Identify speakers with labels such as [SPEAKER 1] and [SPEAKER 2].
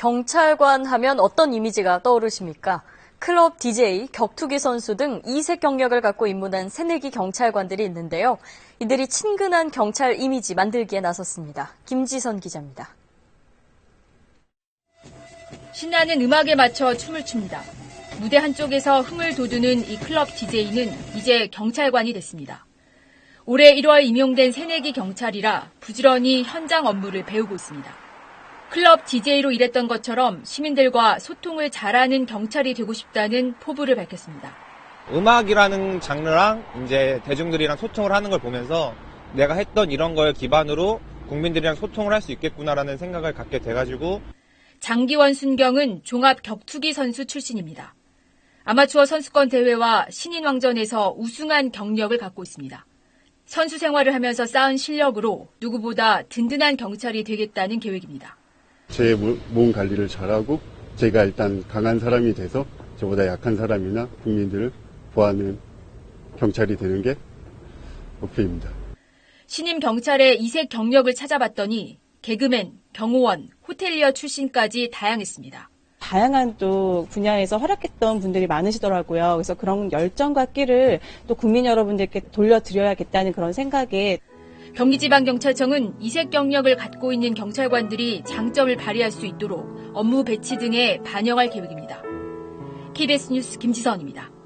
[SPEAKER 1] 경찰관 하면 어떤 이미지가 떠오르십니까? 클럽 DJ, 격투기 선수 등 이색 경력을 갖고 입문한 새내기 경찰관들이 있는데요. 이들이 친근한 경찰 이미지 만들기에 나섰습니다. 김지선 기자입니다.
[SPEAKER 2] 신나는 음악에 맞춰 춤을 춥니다. 무대 한쪽에서 흥을 돋우는 이 클럽 DJ는 이제 경찰관이 됐습니다. 올해 1월 임용된 새내기 경찰이라 부지런히 현장 업무를 배우고 있습니다. 클럽 DJ로 일했던 것처럼 시민들과 소통을 잘하는 경찰이 되고 싶다는 포부를 밝혔습니다.
[SPEAKER 3] 음악이라는 장르랑 이제 대중들이랑 소통을 하는 걸 보면서 내가 했던 이런 걸 기반으로 국민들이랑 소통을 할 수 있겠구나라는 생각을 갖게 돼가지고
[SPEAKER 2] 장기원 순경은 종합 격투기 선수 출신입니다. 아마추어 선수권 대회와 신인왕전에서 우승한 경력을 갖고 있습니다. 선수 생활을 하면서 쌓은 실력으로 누구보다 든든한 경찰이 되겠다는 계획입니다.
[SPEAKER 4] 제 몸 관리를 잘하고 제가 일단 강한 사람이 돼서 저보다 약한 사람이나 국민들을 보호하는 경찰이 되는 게 목표입니다.
[SPEAKER 2] 신임 경찰의 이색 경력을 찾아봤더니 개그맨, 경호원, 호텔리어 출신까지 다양했습니다.
[SPEAKER 5] 다양한 또 분야에서 활약했던 분들이 많으시더라고요. 그래서 그런 열정과 끼를 또 국민 여러분들께 돌려드려야겠다는 그런 생각에
[SPEAKER 2] 경기지방경찰청은 이색 경력을 갖고 있는 경찰관들이 장점을 발휘할 수 있도록 업무 배치 등에 반영할 계획입니다. KBS 뉴스 김지선입니다.